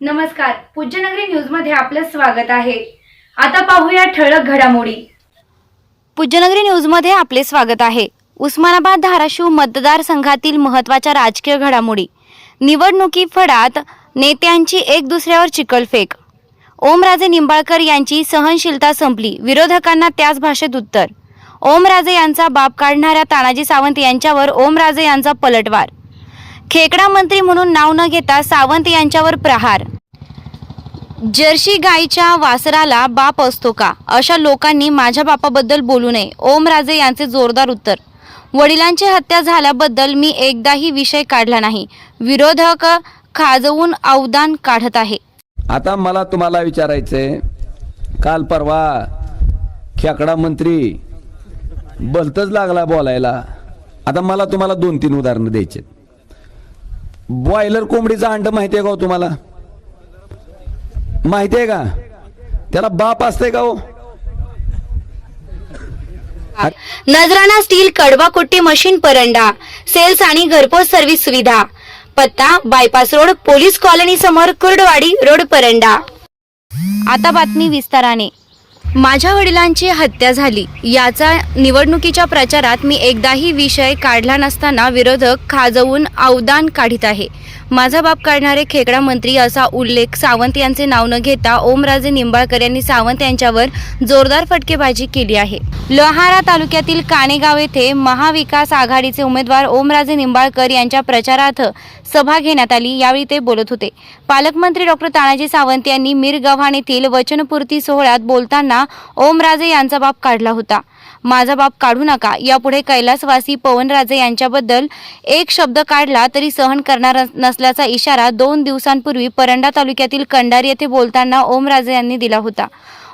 नमस्कार पूज्यनगरी न्यूजमध्ये आपलं स्वागत आहे. आता पाहूया ठळक घडामोडी. पूज्यनगरी न्यूजमध्ये आपले स्वागत आहे. उस्मानाबाद धाराशिव मतदारसंघातील महत्त्वाच्या राजकीय घडामोडी. निवडणुकी फडात नेत्यांची एक दुसऱ्यावर चिकलफेक ओमराजे निंबाळकर यांची सहनशीलता संपली विरोधकांना त्याच भाषेत उत्तर. ओमराजे यांचा बाप काढणाऱ्या तानाजी सावंत यांच्यावर ओमराजे यांचा पलटवार. खेकडा मंत्री म्हणून नाव न घेता सावंत यांच्यावर प्रहार. जर्सी गायीच्या वासराला बाप असतो का? अशा लोकांनी माझ्या बापाबद्दल बोलू नये ओमराजे यांचे जोरदार उत्तर. वडिलांची हत्या झाल्याबद्दल मी एकदाही विषय काढला नाही. विरोधक खाजवून अवदान काढत आहे. आता मला तुम्हाला विचारायचंय काल परवा खेकडा मंत्री बलतच लागला बोलायला. आता मला तुम्हाला दोन तीन उदाहरणं द्यायचे बॉयलर कोंबडीचा अंड माहिती आहे का हो तुम्हाला? माहिती आहे का? त्याला बाप असते का हो? नजराना स्टील कडवा कुट्टी मशीन परंडा सेल्स आणि घरपोच सर्व्हिस सुविधा. पत्ता बायपास रोड पोलीस कॉलनी समोर कुर्डवाडी रोड परंडा. आता बातमी विस्ताराने. माझ्या वडिलांची हत्या झाली. याचा निवडणुकीच्या प्रचारात मी एकदाही विषय काढला नसताना विरोधक खाजवून अवदान काढीत आहे. माझा बाप काढणारे खेकडा मंत्री असा उल्लेख सावंत यांचे नाव न घेता ओमराजे निंबाळकर यांनी सावंत यांच्यावर जोरदार फटकेबाजी केली आहे. लोहारा तालुक्यातील काणेगाव येथे महाविकास आघाडीचे उमेदवार ओमराजे निंबाळकर यांच्या प्रचारार्थ सभा घेण्यात आली यावेळी ते बोलत होते. पालकमंत्री डॉक्टर तानाजी सावंत यांनी मीर गव्हाण येथील वचनपूर्ती सोहळ्यात बोलताना ओमराजे यांचा बाप काढला होता. माझा बाप काढू नका. यापुढे कैलासवासी पवनराजे यांच्याबद्दल एक शब्द काढला तरी सहन करणार नसल्याचा इशारा दोन दिवसांपूर्वी परंडा तालुक्यातील कंडारी येथे बोलताना ओमराजे यांनी दिला होता.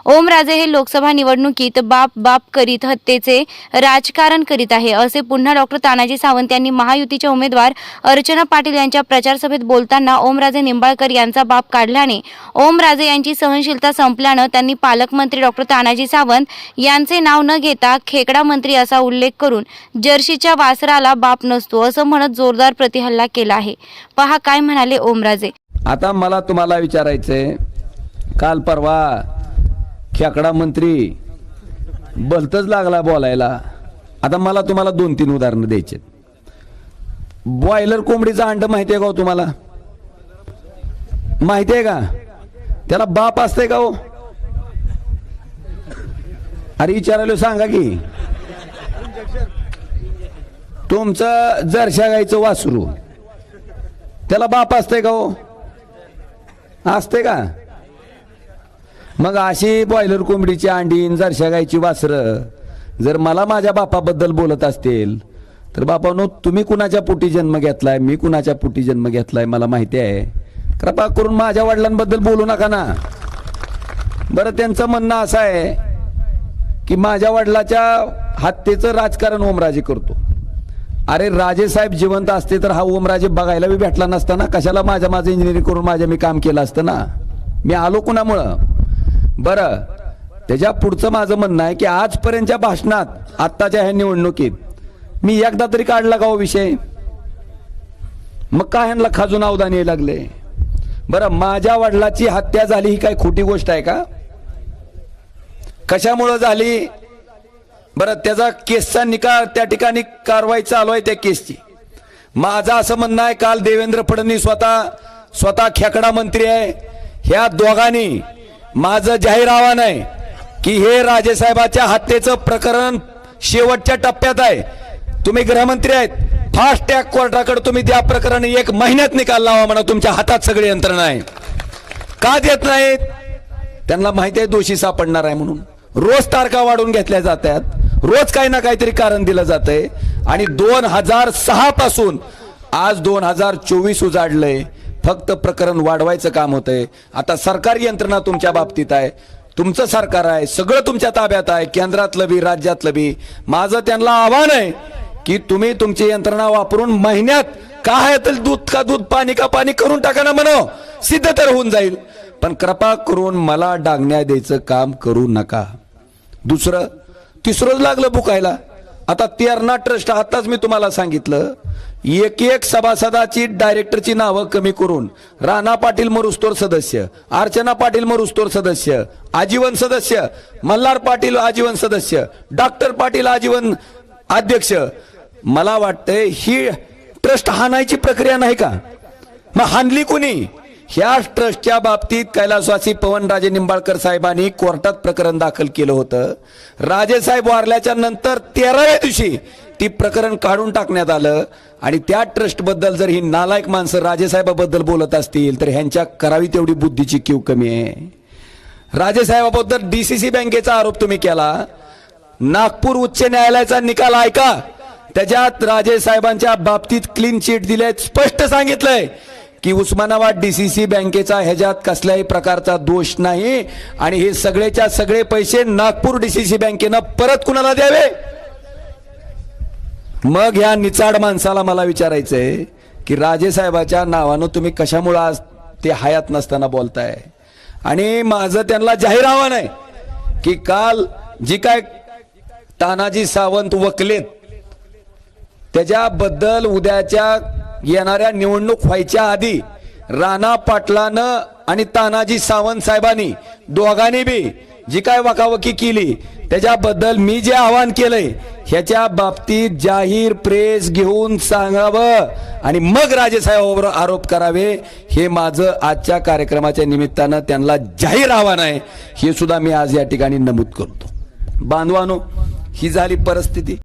ओमराजे हे लोकसभा निवडणुकीत बाप बाप करीत हत्येचे राजकारण करीत आहे. असे पुन्हा डॉक्टर तानाजी सावंत यांनी महायुतीच्या उमेदवार अर्चना पाटील यांच्या प्रचार सभेत बोलताना ओमराजे निंबाळकर यांचा बाप काढल्याने ओमराजे यांची सहनशीलता संपल्यानं त्यांनी पालकमंत्री डॉक्टर तानाजी सावंत यांचे नाव न घेता खेकडा मंत्री असा उल्लेख करून जर्शीच्या वासराला बाप नसतो असं म्हणत जोरदार प्रतिहल्ला केला आहे. पहा काय म्हणाले ओमराजे. आता मला तुम्हाला विचारायचंय काल परवा खेकडा मंत्री बलतच लागला बोलायला. आता मला तुम्हाला दोन तीन उदाहरणं द्यायचे बॉयलर कोंबडीचं अंड माहिती आहे का हो तुम्हाला? माहिती आहे का? त्याला बाप असते का हो? अरे विचारायला सांगा की. तुमचं जरशा गाईचं वासरू. त्याला बाप असते का हो? असते का? मग अशी बॉयलर कोंबडीची अंडी जरशा गायची वासरं. जर मला माझ्या बापाबद्दल बोलत असतील तर बापानो तुम्ही कुणाच्या पोटी जन्म घेतलाय? मी कुणाच्या पोटी जन्म घेतलाय? मला माहिती आहे. कृपा करून माझ्या वडिलांबद्दल बोलू नका ना. बरं त्यांचं म्हणणं असं आहे की माझ्या वडिलाच्या हत्येचं राजकारण ओमराजे करतो. अरे राजे साहेब जिवंत असते तर हा ओमराजे बघायला बी भेटला नसता ना? कशाला माझ्या माझं इंजिनिअरिंग करून माझ्या मी काम केलं असतं ना? मी आलो कुणामुळं? बरं. त्याच्या पुढचं माझं म्हणणं आहे की आजपर्यंतच्या भाषणात आत्ताच्या ह्या निवडणुकीत मी एकदा तरी काढला का हो विषय? मग का ह्यांना खाजून अवदान यायला लागले? बरं माझ्या वडिलाची हत्या झाली ही काही खोटी गोष्ट आहे का? कशामुळं झाली? बरं त्याचा केसचा निकाल त्या ठिकाणी कारवाई चालू आहे त्या केसची. माझं असं म्हणणं आहे काल देवेंद्र फडणवीस स्वतः स्वतः खेकडा मंत्री आहे. ह्या दोघांनी माझं जाहीर आव्हान आहे की हे राजेसाहेबाच्या हत्येचं प्रकरण शेवटच्या टप्प्यात आहे. तुम्ही गृहमंत्री आहेत. फास्ट टॅग कोर्टाकडे तुम्ही त्या प्रकरणी. एक महिन्यात निकाल लावा म्हणा. तुमच्या हातात सगळी यंत्रणा आहे. का देत नाहीत? त्यांना माहिती आहे दोषी सापडणार आहे म्हणून. रोज तारखा वाढवून घेतल्या जातात. रोज काही ना काहीतरी कारण दिलं जातंय. आणि दोन हजार सहा पासून आज दोन हजार चोवीस उजाडलंय. फक्त प्रकरण वाढवायचं काम होतंय. आता सरकारी यंत्रणा तुमच्या बाबतीत आहे. तुमचं सरकार आहे. सगळं तुमच्या ताब्यात आहे. केंद्रातलं बी राज्यातलं बी. माझं त्यांना आव्हान आहे की तुम्ही तुमची यंत्रणा वापरून महिन्यात काय आहे तर दूध का दूध पाणी का पाणी करून टाका ना म्हणो. सिद्ध तर होऊन जाईल. पण कृपा करून मला डागण्या द्यायचं काम करू नका. दुसरं तिसरंच लागलं बुकायला आता तेरणा ट्रस्ट आताच मी तुम्हाला सांगितलं. एक एक सभासदाची डायरेक्टरची नावं कमी करून राणा पाटील मरुस्तोर सदस्य अर्चना पाटील मरुस्तोर सदस्य आजीवन सदस्य मल्हार पाटील आजीवन सदस्य डॉक्टर पाटील आजीवन अध्यक्ष. मला वाटतंय ही ट्रस्ट हाणायची प्रक्रिया नाही का? मग हानली कुणी? ह्या ट्रस्टच्या बाबतीत कैलासवासी पवनराजे निंबाळकर साहेबांनी कोर्टात प्रकरण दाखल केलं होतं. राजेसाहेब वारल्याच्या नंतर तेराव्या दिवशी ती प्रकरण काढून टाकण्यात आलं आणि त्या ट्रस्टबद्दल जर ही नालायक माणसं राजेसाहेबाबद्दल बोलत असतील तर ह्यांच्या करावी तेवढी बुद्धीची क्यू कमी आहे. राजेसाहेबाबद्दल डी सी सी बँकेचा आरोप तुम्ही केला. नागपूर उच्च न्यायालयाचा निकाल ऐका. त्याच्यात राजेसाहेबांच्या बाबतीत क्लीन चिट दिले स्पष्ट सांगितलंय की उस्मानाबाद डीसीसी बँकेचा ह्याच्यात कसल्याही प्रकारचा दोष नाही आणि हे सगळेच्या सगळे पैसे नागपूर डीसीसी बँकेनं परत कुणाला द्यावे? मग ह्या निचाड माणसाला मला विचारायचंय की राजे साहेबाच्या नावानं तुम्ही कशामुळं आज ते हयात नसताना बोलताय? आणि माझं त्यांना जाहीर आव्हान आहे की काल जी काय तानाजी सावंत वकलेत त्याच्याबद्दल उद्याच्या येणाऱ्या निवडणूक व्हायच्या आधी राणा पाटलानं आणि तानाजी सावंत साहेबांनी दोघांनी बी जी काय वकावकी केली त्याच्याबद्दल मी जे आवाहन केलंय ह्याच्या बाबतीत जाहीर प्रेस घेऊन सांगावं आणि मग राजेसाहेबांवर आरोप करावे हे माझं आजच्या कार्यक्रमाच्या निमित्तानं त्यांना जाहीर आव्हान आहे. हे सुद्धा मी आज या ठिकाणी नमूद करतो. बांधवानो ही झाली परिस्थिती.